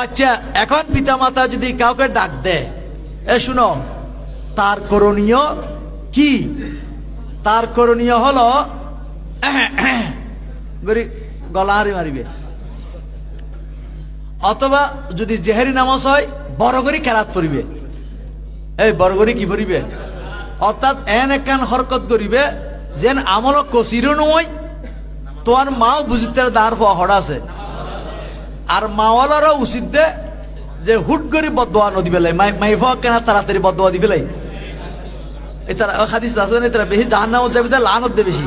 আচ্ছা এখন পিতামাতা যদি কাউকে ডাক দেয়, এ শুনো, তার করণীয় কি? তার করণীয় হলো গলা হারি মারিবে। অথবা যদি জেহেরি নামাজ হয়, বড় খেলাত পড়িবে। এই বড় কি পড়িবে? অর্থাৎ এন একান হরকত করিবে যেন আমল কচিরও নয় তোমার মাও বুঝিতে দাঁড় হওয়া হড়া আছে। আর মাওয়ালারও উচিত দে যে হুট করে বদোয়া নদী মাই ফোয়া কেনা তাড়াতাড়ি বদোয়া দি পেলাই এই তারা খাদিস আছে না তারা বেশি জাহান নামত যাবি লানত দে বেশি।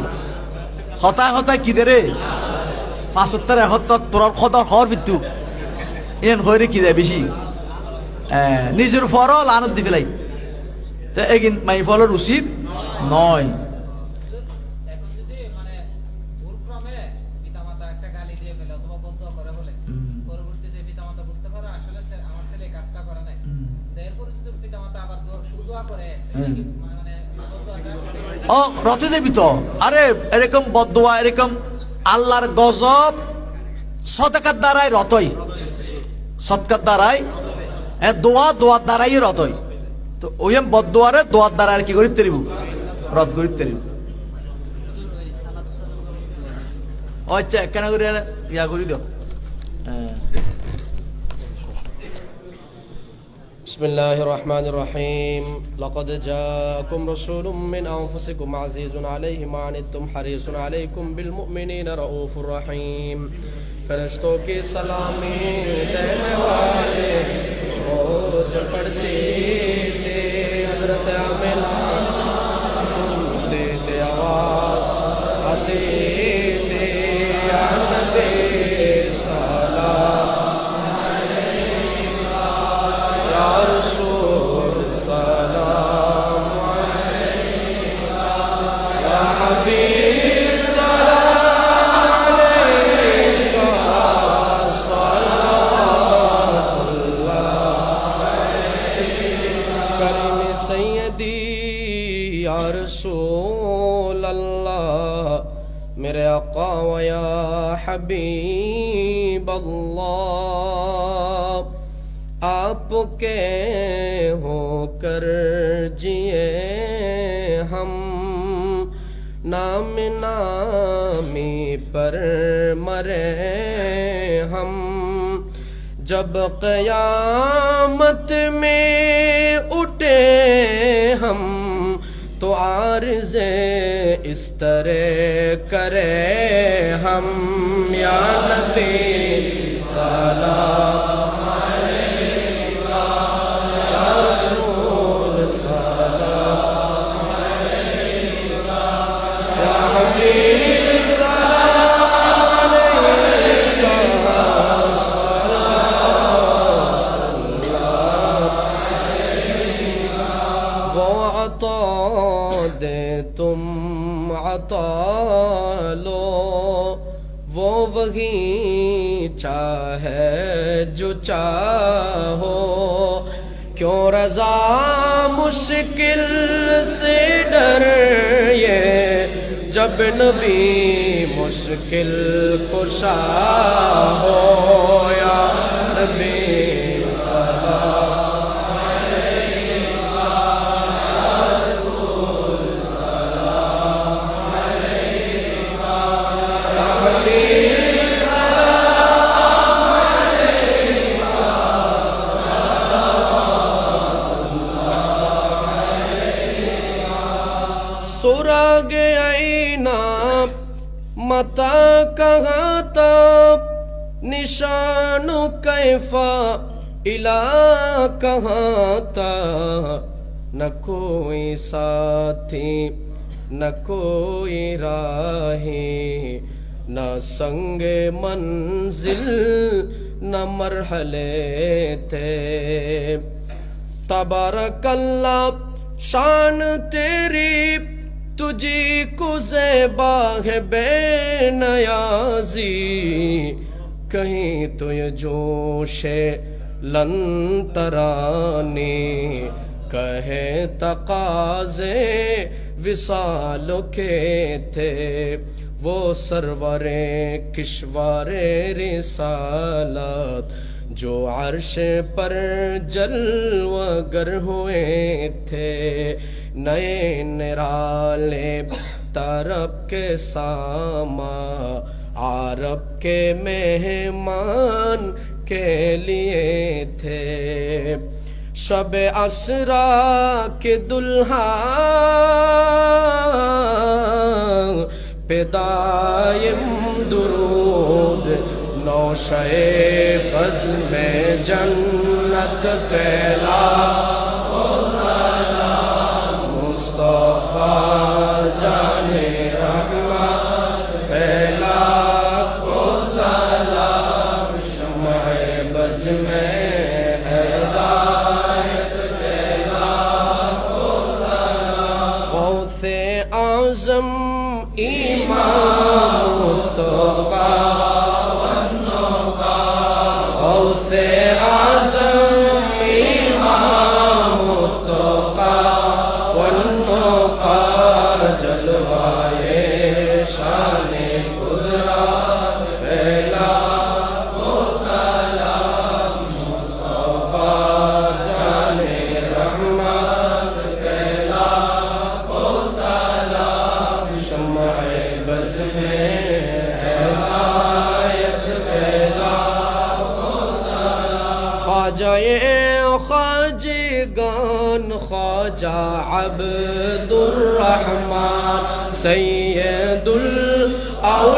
হতায় হতায় কি দে রে? পাঁচত্তর এসত্তর তোর খতর খর বিত্তু এন হয়ে কি দেয় বেশি? নিজের ফরও লানত দি পেলাই এগিন মাই ফলের উচিত নয়। ও রথে দেবী তো? আরে, এরকম বদোয়া এরকম আল্লাহর গজব, সদকার দ্বারাই রতই। সৎকার দ্বারাই হ্যাঁ দোয়া, দোয়ার দ্বারাই রতই। তো ওই বদোয়ারে দোয়ার দ্বারা আর কি করি তেরিব? রদ করি তেরিব। আচ্ছা কেন করে ইয়া করি দিও হ্যাঁ। بسم الله الرحمن الرحيم. لقد جاءكم رسول من أنفسكم عزيز عليه ما عنتم حريص عليكم بالمؤمنين رؤوف رحيم. فرشتوں کی سلامی دینے والے فوج پڑھتے تھے حضرت سیدی یا رسول اللہ میرے آقا و یا حبیب اللہ آپ کے ہو کر جیے ہم، نام نامی پر مرے ہم، جب قیامت میں ہم تو عارض اس طرح کرے ہم یا نبی سلام چاہے جو چاہو، کیوں رضا مشکل سے ڈر یہ؟ جب نبی مشکل کشا ہو یا نبی सुराग आईना मता कहाँ था निशान कैफा इला कहाँ था न कोई साथी न कोई राही न संग मंजिल न मरहले थे तबारकल्ला शान तेरी تجھی کو زیبا ہے بے نیازی، کہیں تو یہ جوش لن ترانی کہے تقاضے وصال کے تھے، وہ سرور کشوار رسالت جو عرش پر جلوگر ہوئے تھے۔ نئے نرالے ترب کے ساما عرب کے مہمان کے لیے تھے۔ شب اسرا کے دلہا پیدائم درود نوشے بز میں جنت پہلا اعظم امام تو گان خواجہ عبد الرحمن سید الاولیاء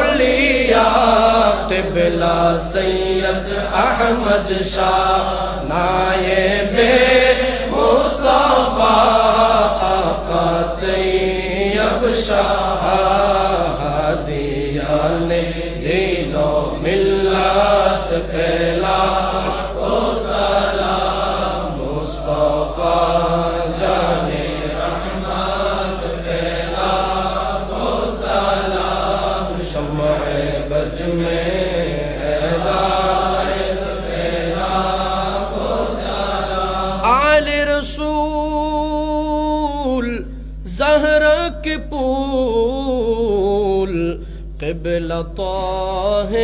قبلہ سید احمد شاہ نائے بے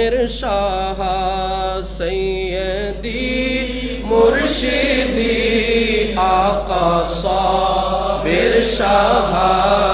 মের সাহা সৈয়দি মুর্শিদি আকা সাবির সাহা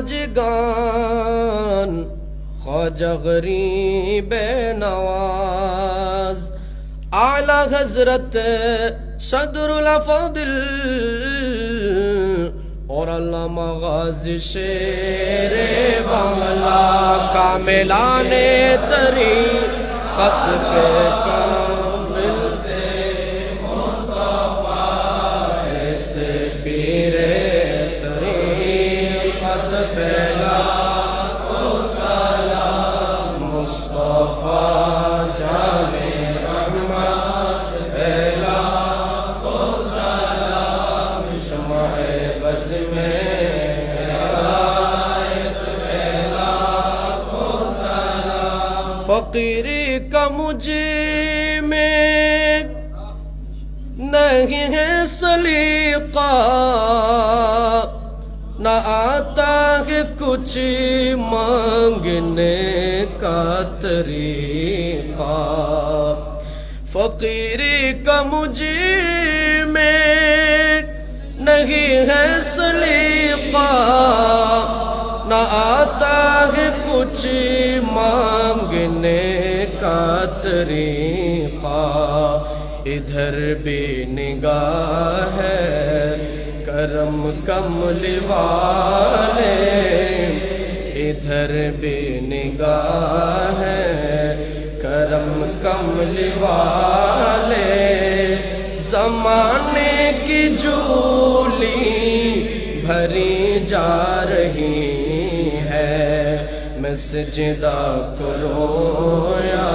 خواجگان خواجہ غریب نواز، اعلی حضرت صدر الفضل اور علامہ غازی شیر بنگلہ کا ملانے تری قط پہ فقیر کا مجھ میں نہیں ہے سلیقہ، نہ آتا ہے کچھ مانگنے کا طریقہ۔ فقیر کا مجھ میں نہیں ہے سلیقہ، نہ آتا ہے کچھ کا طریقہ ادھر بے نگاہ ہے، کرم کم والے ادھر بے نگاہ ہے، کرم کم والے زمانے کی جولی بھری جا رہی میں سجدہ کرو یا،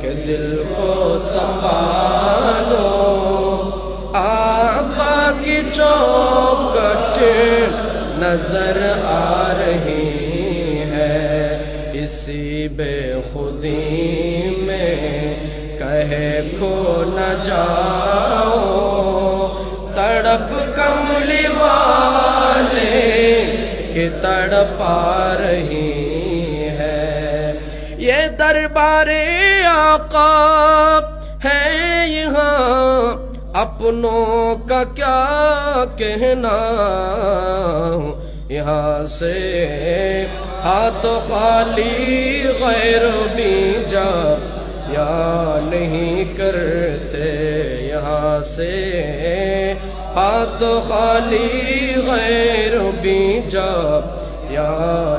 کہ دل کو سنبھالو۔ آقا کی چوکٹ نظر آ رہی ہے، اسی بے خودی میں کہے کھو نہ جاؤ۔ تڑپ کملی والے، کہ تڑپا رہی دربار آقا ہے یہاں اپنوں کا کیا کہنا یہاں سے ہاتھ خالی غیر بھی جا یا نہیں کرتے یہاں سے ہاتھ خالی غیر بھی جا یا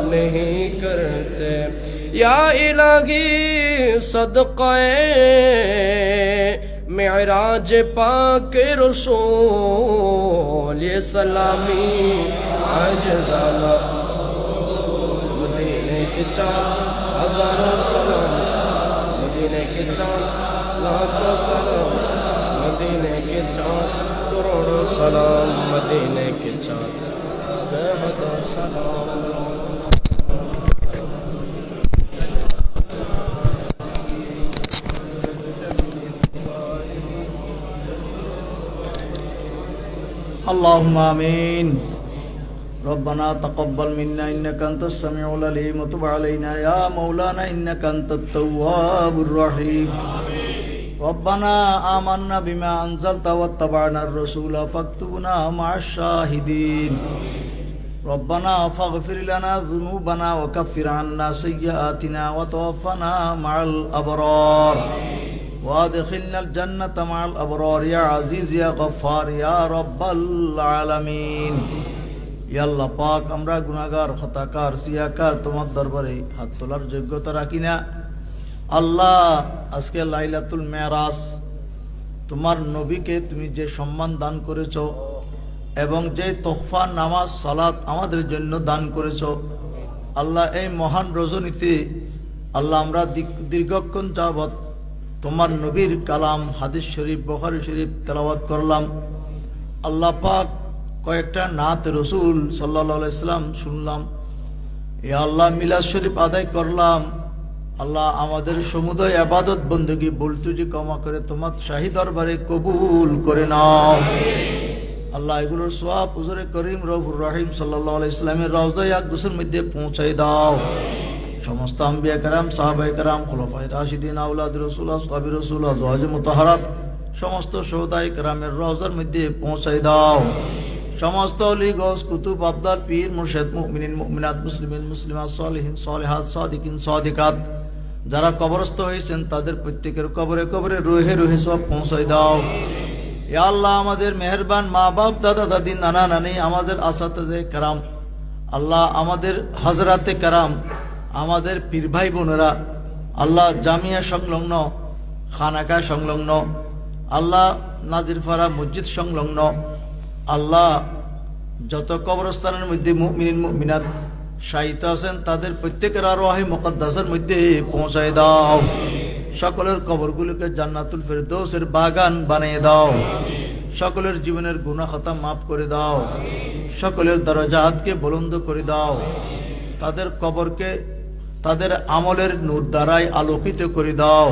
نہیں یا الہی صدقے معراج پاک رسول یہ سلامی اجزانا مدینے کے چاند ہزاروں سلام، مدینے کے چاند لاکھوں سلام، مدینے کے چاند کروڑوں سلام، مدینے کے چاند سلام۔ اللهم آمين ربنا تقبل منا إنك أنت السميع العليم وتب علينا يا مولانا إنك أنت التواب الرحيم ربنا آمنا بما أنزلت واتبعنا الرسول فاكتبنا مع الشاهدين ربنا فاغفر لنا ذنوبنا وكفر عنا سيئاتنا وتوفنا مع الأبرار وادخلنا الجنة مع الأبرار يا عزيز يا غفار يا رب العالمين ইয়াল্লা পাক আমরা গুনাগার হতাকার সিয়াকার তোমার দরবারে হাত তোলার যোগ্যতা রাখি না আল্লাহ আজকে লাইলাতুল মেরাজ তোমার নবীকে তুমি যে সম্মান দান করেছ এবং যে তোহফা নামাজ সালাত আমাদের জন্য দান করেছ আল্লাহ এই মহান রজনীতে আল্লাহ আমরা দীর্ঘ- দীর্ঘক্ষণ যাবৎ তোমার নবীর কালাম, হাদিস শরীফ, বখারি শরীফ তেলাওয়াত করলাম। আল্লাহ পাক কয়েকটা নাত রসুল সাল্লা ইসলাম শুনলাম। এ আল্লাহ, মিলাদ শরীফ আদায় করলাম। আল্লাহ আমাদের সমুদয় আবাদত বন্দী বলতুজি ক্ষমা করে তোমার শাহী দরবারে কবুল করে নাও। আল্লাহ এগুলোর সোয়াব করিম রফুর রাহিম সাল্লাহ ইসলামের রওজায় আকদুসের মধ্যে পৌঁছাই দাও। সমস্ত আম্বিয়া কারাম সাহাবাই কারাম খোলফাই রাশিদিন আউলাদ রসুল সাবি রসুল জওয়াজ মুতাহারাত, সমস্ত সৌদাই কারামের রওজার মধ্যে পৌঁছাই দাও। সমস্ত অলি গস কুতুব, আবদার, পীর, মুর্শেদ, মুমিনিন, মুমিনাত, মুসলিমিন মুসলিমাত সালিহিন, সালিহাত, সাদিকিন, সাদিকাত। যারা কবরস্থ হয়েছেন, তাদের প্রত্যেকের কবরে কবরে রুহে রুহে সব পৌঁছাই দাও। আল্লাহ, আমাদের মেহেরবান মা বাপ দাদা দাদি নানা নানি আমাদের আসাতে কারাম, আল্লাহ আমাদের হজরাতে কারাম আমাদের পীর ভাই বোনেরা, আল্লাহ জামিয়া সংলগ্ন খানাকা সংলগ্ন, আল্লাহ নাজিরফারা মসজিদ সংলগ্ন, আল্লাহ যত কবরস্থানের মধ্যে মুমিনাত শাহিত আছেন, তাদের প্রত্যেকের আরও আহি মুকদ্দাসের মধ্যে পৌঁছায় দাও। সকলের কবরগুলোকে জান্নাতুল ফেরদৌসের বাগান বানিয়ে দাও। সকলের জীবনের গুনাহ খাতা মাফ করে দাও। সকলের দরজাহাতকে বলন্দ করে দাও। তাদের কবরকে তাদের আমলের নূর দ্বারাই আলোকিত করে দাও।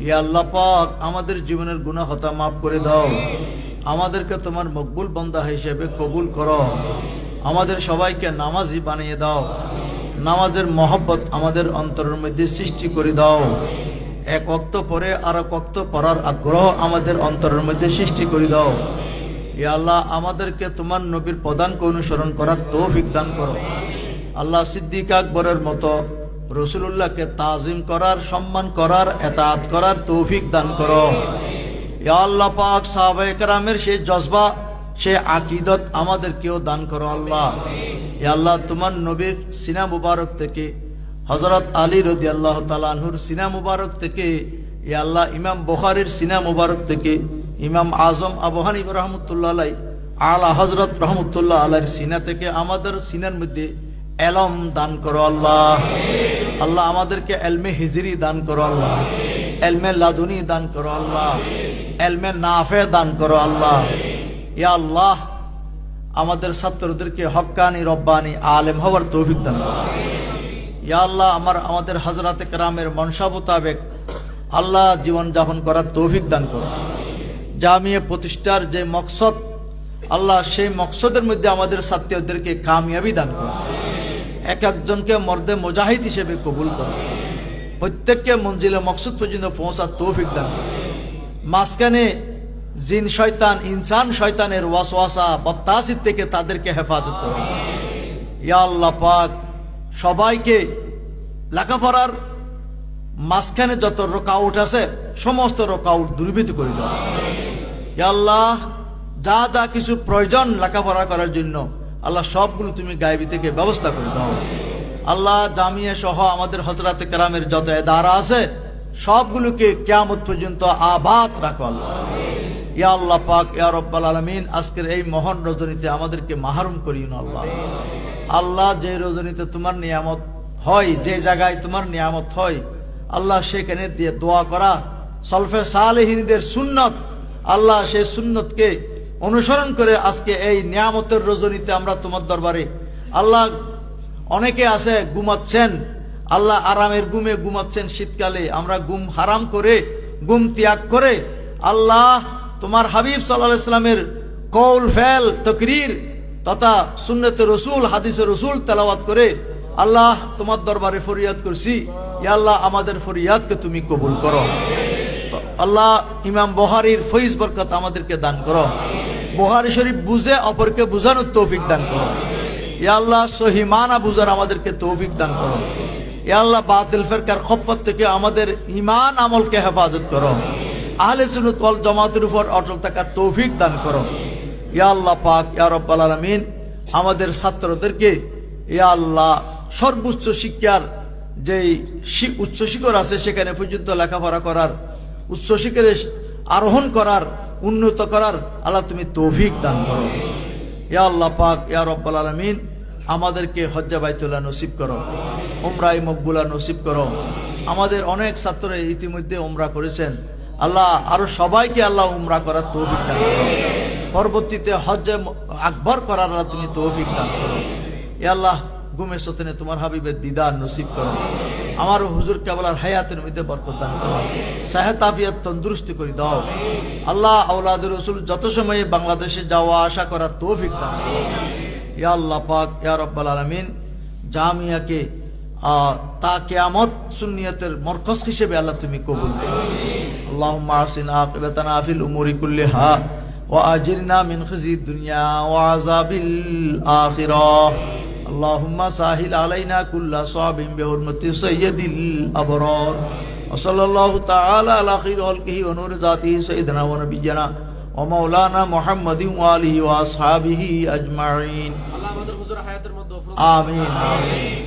ইয়া আল্লাহ পাক আমাদের জীবনের গুনাহ খাতা মাফ করে দাও। আমাদেরকে তোমার মকবুল বন্দা হিসেবে কবুল করো। আমাদের সবাইকে নামাজি বানিয়ে দাও। নামাজের মহব্বত আমাদের অন্তরের মধ্যে সৃষ্টি করে দাও। এক অক্ত পরে আর এক অক্ত পড়ার আগ্রহ আমাদের অন্তরের মধ্যে সৃষ্টি করে দাও। ইয়া আল্লাহ আমাদেরকে তোমার নবীর প্রদানকে অনুসরণ করার তৌফিক দান করো। আল্লাহ সিদ্দিক আকবরের মতো রসুল্লাহকে তাজিম করার, সম্মান করার এতাত করার তৌফিক দান করো। আল্লাহ পাক সাহাবায়ে কেরামের সেই জজবা সে আকিদত আমাদেরকেও দান করো আল্লাহ। আল্লাহ, তোমার নবীর সিনা মুবারক থেকে হজরত আলী রদি আল্লাহ তালাহুর সিনা মুবারক থেকে, ইয়া আল্লাহ, ইমাম বুখারির সিনা মুবারক থেকে, ইমাম আজম আবু রহমতুল্লাহ আলাই আলা হজরত রহমতুল্লাহ আলাইর সিনা থেকে আমাদের সিনার মধ্যে এলম দান করো আল্লাহ। আল্লাহ আমাদেরকে এলমে হিজরি দান করো, আল্লাহ। এলমে লাদুনি দান করো, আল্লাহ। এলমে নাফে দান করো, আল্লাহ। ইয়া আল্লাহ, আমাদের ছাত্রদেরকে হক্কানি রব্বানি, আলেম হওয়ার তৌফিক দান ইয়া আল্লাহ, আমার, আমাদের হজরত কেরামের মনসা মোতাবেক আল্লাহ জীবন যাপন করার তৌফিক দান করো। জামিয়া প্রতিষ্ঠার যে মকসদ, আল্লাহ সেই মকসদের মধ্যে আমাদের ছাত্রদেরকে কামিয়াবি দান করো। এক একজনকে মর্দে মুজাহিদ হিসেবে কবুল করো। প্রত্যেককে মঞ্জিলে মকসুদ পর্যন্ত পৌঁছার তৌফিক দান করো। মাঝখানে জিন শয়তান, ইনসান শয়তানের ওয়াসওয়াসা, বত্তাসির থেকে তাদেরকে হেফাজত করো। ইয়া আল্লাহ পাক, সবাইকে লেখাপড়ার মাঝখানে যত রোকাউট আছে, সমস্ত রোকাউট দুর্বৃত করে দাও। ইয়া আল্লাহ, যা যা কিছু প্রয়োজন লেখাপড়া করার জন্য আল্লাহ সবগুলো তুমি গায়েবী থেকে ব্যবস্থা করে দাও। আল্লাহ জামিয়া সহ আমাদের হজরত কেরামের যত এদারা আছে, সবগুলোকে কেয়ামত পর্যন্ত আবাদ রাখো আল্লাহ। ইয়া আল্লাহ পাক, ইয়া রব্বাল আলমিন, আজকের এই মহান রজনীতে আমাদেরকে মাহরুম করিও না আল্লাহ। আল্লাহ যে রজনীতে তোমার নিয়ামত হয়, যে জায়গায় তোমার নিয়ামত হয়, আল্লাহ সেখানে দিয়ে দোয়া করা। সলফে সালেহিনীদের সুন্নত, আল্লাহ সেই সুন্নতকে অনুসরণ করে আজকে এই নিয়ামতের রজনীতে আমরা তোমার দরবারে আল্লাহ অনেকে আছে ঘুমাচ্ছেন, আল্লাহ আরামের ঘুমে ঘুমাচ্ছেন শীতকালে, আমরা ঘুম হারাম করে, ঘুম ত্যাগ করে আল্লাহ তোমার হাবিব সাল্লাহ ইসলামের কৌল ফেল, তকরির তথা সুন্নতে রসুল, হাদিসে রসুল তেলাওয়াত করে আল্লাহ তোমার দরবারে ফরিয়াদ করছি। আল্লাহ, আমাদের ফরিয়াদকে তুমি কবুল করো। আল্লাহ ইমাম বহারির ফৈজ বরকত আমাদেরকে দান করো। বহারি শরীফ বুঝে, অপরকে বুঝানোর তৌফিক দান করো। ইয়া আল্লাহ সহিমানা বুঝার আমাদেরকে তৌফিক দান করো। ইয়া আল্লাহ, বাতিল ফেরকার খফত থেকে আমাদের ইমান আমলকে হেফাজত করো। আহলে সুন্নাত ওয়াল জামাতের উপর অটল থাকার তৌফিক দান করো। ইয়া আল্লাহ পাক, ইয়া রব্বাল আলামিন, আমাদের ছাত্রদেরকে ইয়া আল্লাহ, সর্বোচ্চ শিক্ষার যেই শি- উচ্চ শিখর আছে, সেখানে পর্যন্ত লেখাপড়া করার, উচ্চ শিখরে আরোহণ করার উন্নত করার আল্লাহ তুমি তৌফিক দান করো। ইয়া আল্লাহ পাক, ইয়া রব্বাল আলামিন, আমাদেরকে হজ্জা বাইতুল্লাহ নসিব করো, উমরাই মকবুলা নসিব করো। আমাদের অনেক ছাত্র ইতিমধ্যে উমরা করেছেন। আল্লাহ, আরও সবাইকে আল্লাহ উমরা করার তৌফিক দান করো। পরবর্তীতে হজ্জে আকবর করার আল্লাহ তুমি তৌফিক দান করো। ইয়া আল্লাহ গুমে সতনে তোমার হাবিবের দিদার নসিব করো আমার হুজুর কেবলার হায়াতের মধ্যে বরকত দান করো সাহেত আফিয়াত তন্দুরস্তি করে দাও আল্লাহ আউলাদ রসুল যত সময়ে বাংলাদেশে যাওয়া আসা করার তৌফিক দান করো ইয়া আল্লাহ পাক ইয়া রব্বাল আলামিন জামিয়াকে আহ, তা কেয়ামত সুন্নিয়তের মরকজ হিসেবে আল্লাহ তুমি কবুল করো اللهم احسن عاقبتنا في الامور كلها واجرنا من خزي الدنيا وعذاب الاخره اللهم ساهل علينا كل صعب بحرمة سيد الأبرار وصلى الله تعالى على خير خلقه ونور ذاته سيدنا ونبينا ومولانا محمد وآله وأصحابه أجمعين آمين آمين